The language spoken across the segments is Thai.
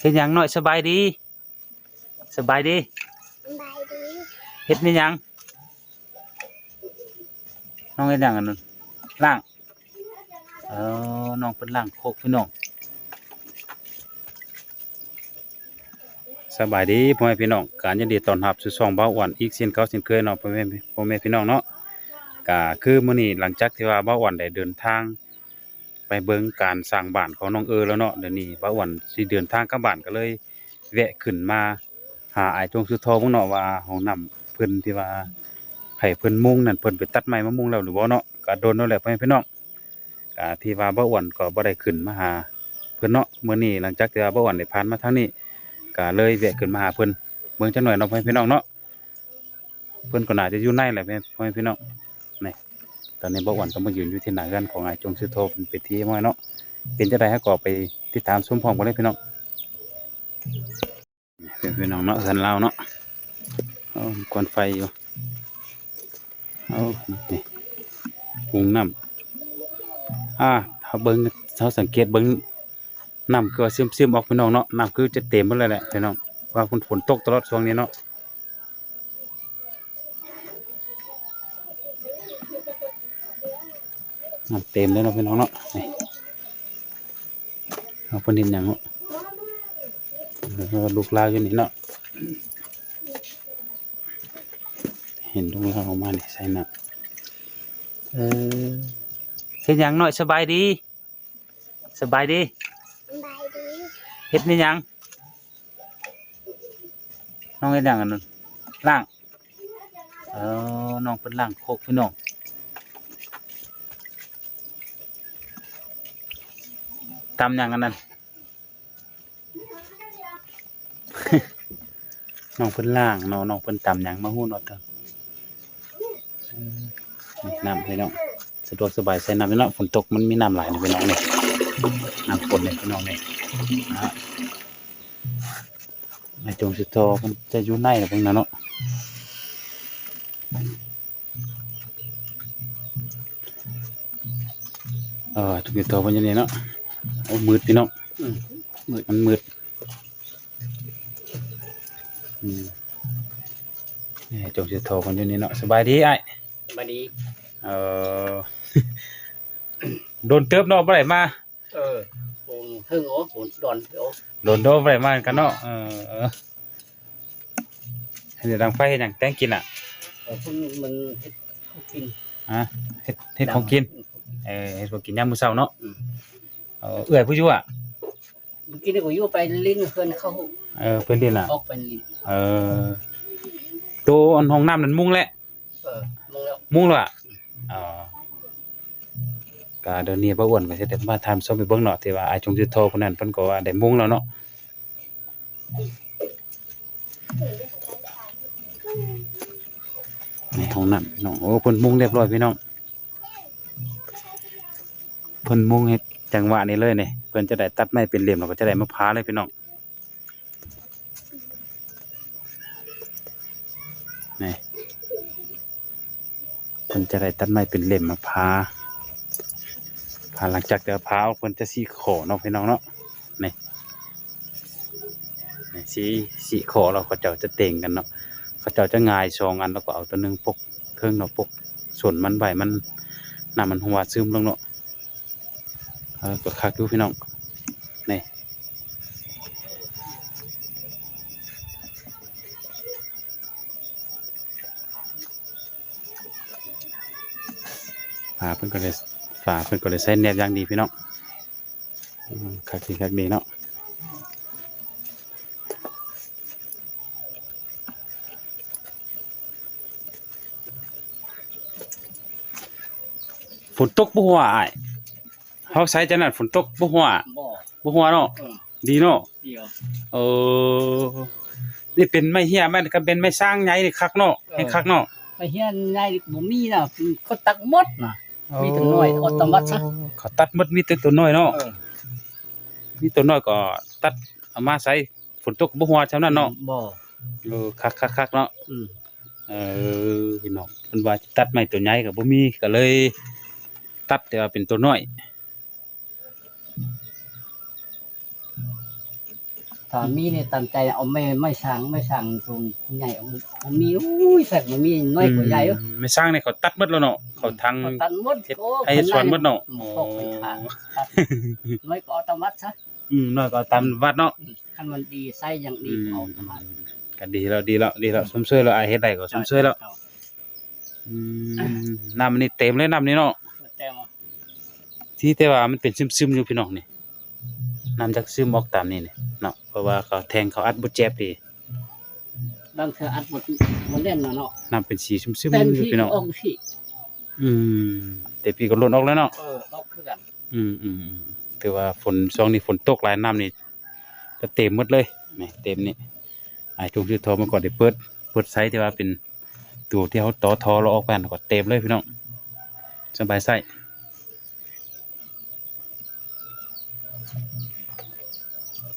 เฮ็ดหยังหน่อยสบายดี สบายดีบายดีเฮ็ดนี่หยังน้องเฮ็ดหยังอันนั้นล่างเออน้องเป็นล่างโคกพี่น้องสบายดีพ่อแม่พี่น้องการยินดีต้อนรับสู่ช่องเบาอ้วนอีกเช่นเก่าเช่นเคยเนาะพ่อแม่พ่อแม่พี่น้องเนาะก็คือมื้อนี้หลังจากที่ว่าเบาอ้วนได้เดินทาง ไปเบิ่งการสร้างบ้านของน้องเออแล้วเนาะเดี๋ยวนี้เบาอ้วนสิเดินทางกลับบ้านก็เลย แวะขึ้นมาหาไอ้จงสุดทอเบิ่งเนาะว่าห้องน้ำเพิ่นที่ว่าให้เพิ่นมุงนั่นเพิ่นไปตัดไม้มามุงแล้วหรือบ่เนาะก็โดนแล้วแหละพ่อแม่พี่น้องก็ที่ว่าบ่อ้วนก็บ่ได้ขึ้นมาหาเพิ่นเนาะมื้อนี้หลังจากที่ว่าบ่อ้วนได้ผ่านมาทางนี้ก็เลยแวะขึ้นมาหาเพิ่นเบิ่งจักหน่อยเนาะพ่อแม่พี่น้องเนาะเพิ่นก็น่าจะอยู่ในแหละพ่อแม่พี่น้อง ตอนนี้บ่อ้วนก็มายืนอยู่ที่หน้าเรือนของไอ้ายจงสุดทเพิ่นไปที่ม้อยเนาะเป็นจังได๋ฮะก็ไปติดตามชมพร้อมกันเลยพี่น้องเป็นพี่น้องเนาะสันเราเนาะเอาควันไฟอยู่เอานี่หุงน้ำอ่าเขาเบิ้งเขาสังเกตเบิ้งน้ำก็ซึมซึมออกพี่น้องเนาะน้ำคือจะเต็มหมดเลยแหละพี่น้องว่าฝนฝนตกตลอดช่วงนี้เนาะ น้ำเต็มเลยเนาะพี่น้องเนาะนี่เอาเป็นดินอย่างเนาะเอลูกลาอยู่นี่เนาะเห็นลูกลาออกมาเนี่ยใส่น่ะเออเฮ็ดยังหน่อยสบายดี สบายดีเฮ็ดนี่ยังน้องเฮ็ดยังอันนั้นล่างเออน้องเป็นล่างโคกพี่น้อง ตำหยังอันนั้นน้องเพิ่นล่างเนาะน้องเพิ่นตำหยังมาฮู้นาะเด้อเออะน้ำพี่น้องสะดวกสบายใส่น้ำพี่น้องฝนตกมันมีน้ำไหลนะพี่น้องนี่น้ำฝนเลยพี่น้องนี่นะฮะไอจงสิโตมันจะอยู่ในน่ะเพิ่นน่ะเนาะเออจงสิโตเพิ่นยู่นี่เนาะ อ้มืดพี่น้องมืดมันมืดอืมนี่จงจะโทรคนอยู่นี่เนาะสบายดีไอ้บัดนี้เออโดนเติบเนาะบ่ได้มาเออโอนเฮิงโอ้โอนดอนโอ้โดนโดนบ่ได้มากันเนาะเออเออให้เดี๋ยวดังไฟเฮ็ดหยังแต่งกินอะเออเพิ่งมันเฮ็ดเขากินฮะเฮ็ดเฮ็ดของกินเออเฮ็ดของกินยามมื้อเช้าเนาะ เออเอื้อยผู้อยู่อะเมื่อกี้นี่ก็อยู่ไปลิ้นเพิ่นเข้าเออเพิ่นเรียนอะออกไปลิ้นเออตัวอันห้องน้ำนั่นมุงแหละเออลงแล้วมุงแล้วอะอ๋อก็เดี๋ยวนี้บ่อ้วนก็สิได้มาทำส้มไปเบิ่งเนาะที่ว่าอายจงสิโทรคนนั้นเพิ่นก็ว่าได้มุงแล้วเนาะในห้องน้ำพี่น้องโอ้เพิ่นมุงเรียบร้อยพี่น้องเพิ่นมุงเฮ็ดจังหวะนี้เลยนี่เพิ่นจะได้ตัดไม้เป็นเหลี่ยมแล้วก็จะได้มาพร้าวเลยพี่น้องนี่เพิ่นจะได้ตัดไม้เป็นเหลี่ยมมาพาพาหลังจากเดือพร้าวเพิ่นจะสีขอเนาะพี่น้องเนาะนี่นี่สีสีขอเราก็เจ้าจะเต่งกันเนาะเขาเจ้าจะงายสองอันแล้วก็เอาตัวหนึงปกเครื่องเนาะปกส่วนมันใบมันน้ำมันหัวซึมลงเนาะ ก็คักอยู่พี่น้องนี่ฝาเพิ่นก็เลยฝาเพิ่นก็เลยใส่แนบอย่างดีพี่น้องคักดีคักดีเนาะฝนตกบ่หัวอ้าย เฮาใส่จังนั้นฝนตกบ่หัวบ่บ่หัวเนาะเออดีเนาะเดียว เออนี่เป็นไม้เหี้ยมันก็เป็นไม้สร้างใหญ่นี่คักเนาะให้คักเนาะไปเฮียนใหญ่บ่มีน่ะเขาตักหมดน่ะ มีแต่น้อยเอาตำวัดซะ เขาตัดหมดมีแต่ตัวน้อยเนาะ เออมีตัวน้อยก็ตัดเอามาใส่ฝนตกบ่หัวเท่านั้นเนาะบ่เออคักคักคักเนาะ อืมเออพี่น้องเพิ่นว่าจะตัดไม้ตัวใหญ่ก็บ่มีก็เลย ตัดแต่ว่าเป็นตัวน้อย ถ้ามีนี่ตามใจเอาไม่ไม่สั่งไม่สั่งตรงใหญ่เอามันมีอุ้ยแสกมันมีน้อยกว่าใหญ่เอ้อไม่สร้างนี่เขาตัดหมดแล้วเนาะเขาทางเขาตัดหมดเฮ็ดโอ้ให้เฮ็ดสวนหมดเนาะอืมพวกไปขายตัดน้อยก็เอาตามวัดซะอืมน้อยก็ตามวัดเนาะคันมันดีไส้ยังดีอืมเอาตามวัดก็ดีแล้วดีแล้วดีแล้วสมช่วยแล้วอายเฮ็ดได้ก็สมช่วยแล้วอืมน้ำมันนี่เต็มเลยน้ำนี่เนาะแต่ว่าที่แต่ว่ามันเป็นซึมๆอยู่พี่น้องนี่ น้ำจากซึมออกตามนี่นี่เนาะเพราะว่าเขาแทงเขาอัดบ่เจ็บดีบางเทื่ออัดหมดหมดเล่นน่ะเนาะน้ำเป็นสีซึมเป็นๆอยู่ที่พี่น้องออกที่อืมแต่พี่ก็ล้นออกแล้วเนาะเออออกคือกันอืมอืมอืมถือว่าฝนช่วงนี้ฝนตกหลายน้ำนี่จะเต็มหมดเลยนี่เต็มนี่ไอ้จุงชื่อทอมาก่อนได้เปิดเปิดไซส์ที่ว่าเป็นตัวที่เขาต่อทอเราออกไปนั่นก็เต็มเลยพี่น้องสบายไส้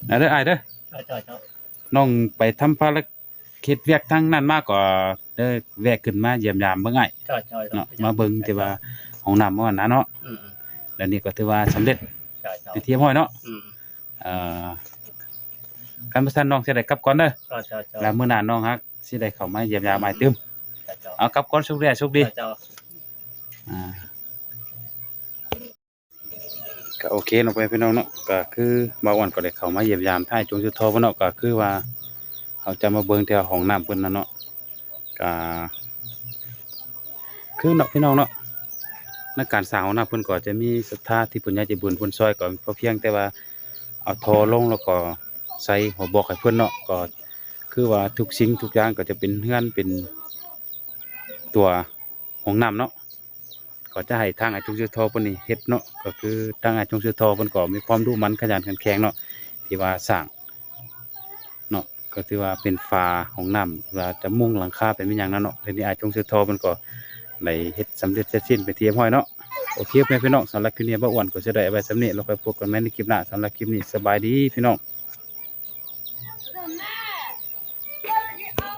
เอาเด้อไอ้ายเด้อเจ้าเจ้าน้องไปทำภารกิจเวียกทั้งนั้นมากกว่าเด้อแวะขึ้นมาเยี่ยมยามเบิ่งไอ้เจ้าเจ้าเนาะมาเบิ่งที่ว่าห้องน้ำเมื่อวานนะเนาะอืมแล้วนี่ก็ถือว่าสำเร็จเจ้าเจ้าไปเที่ยวห้อยเนาะอืมเอ่อการประสานน้องสิได้กลับก่อนเด้อเจ้าเจ้าเจ้าแล้วมื้อหน้าน้องฮักสิได้เข้ามาเยี่ยมยามอ้ายตึมเจ้าเอากลับก่อนสุขดีสุขดีเจ้า อ่า ก็โอเคเนาะไปพี่น้องเนาะก็คือบ่าวอ่อนก็ได้เข้ามาเยี่ยมยามท้ายจงสุดทอบ่เนาะก็คือว่าเขาจะมาเบิ่งที่ว่าห้องน้ำเพิ่นน่ะเนาะก็คือเนาะพี่น้องเนาะในการสางห้องน้ำเพิ่นก็จะมีศรัทธาที่เพิ่นอยากจะบุญเพิ่นซอยก็พอเพียงแต่ว่าเอาทอลงแล้วก็ใส่หัวบอกให้เพิ่นเนาะก็คือว่าทุกสิ่งทุกอย่างก็จะเป็นเฮือนเป็นตัวห้องน้ำเนาะ ก็จะให้ทางอาจงเชื่อทอเพิ่นนี่เฮ็ดเนาะก็คือทางอาจงเชื่อทอเพิ่นก็มีความรู้มันขยันขันแข็งเนาะที่ว่าสร้างเนาะก็ถือว่าเป็นฝาห้องน้ำว่าจะมุ่งหลังคาเป็นเป็นหยังนั่นเนาะทีนี้อาจงเชื่อทอเพิ่นก็ได้เฮ็ดสำเร็จเสร็จสิ้นไปเทียมห้อยเนาะโอเคเพื่อนพี่น้องสำหรับคลิปนี้บ่อ้วนก็จะได้ไว้สำเนี้เราไปพบกันใหม่ในคลิปหน้าสำหรับคลิปนี้สบายดีพี่น้อง